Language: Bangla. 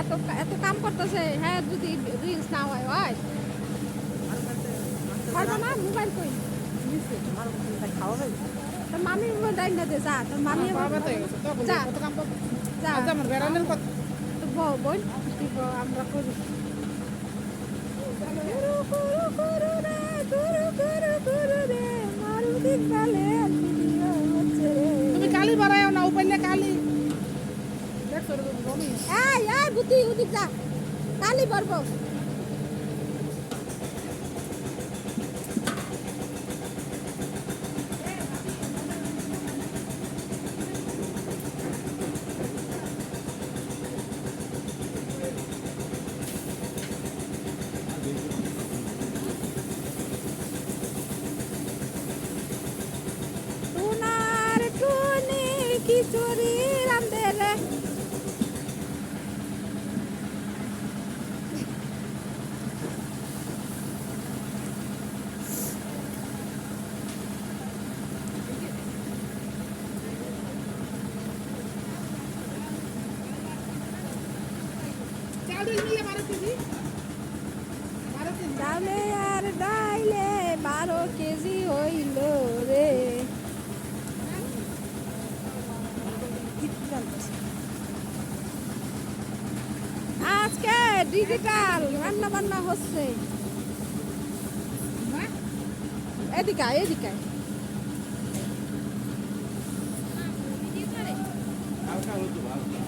এত এত কাম করতেছে হ্যাঁ যদি রিলস না হয় হয় পারব না মোবাইল কই? তোর মামি মোবাইল না দে যা তোর মামি যা যা। তো বউ বোন তুই বউ, আমরা করি গুরু গুরু গুরু রে গুরু গুরু গুরু রে মারু ইকবালে ভিডিও হচ্ছে রে তুমি কালি বাড়ায় না উপাইলে কালি এই এই বুদ্ধি উদিক যা কালি পারবো খিচুড়ি রান্ধে রে ডালে আর ডাইলে বারো কেজি হইল। আজকে ডিজিটাল রান্না বান্না হচ্ছে এদিকা এদিকে হালকা হতো হালকা।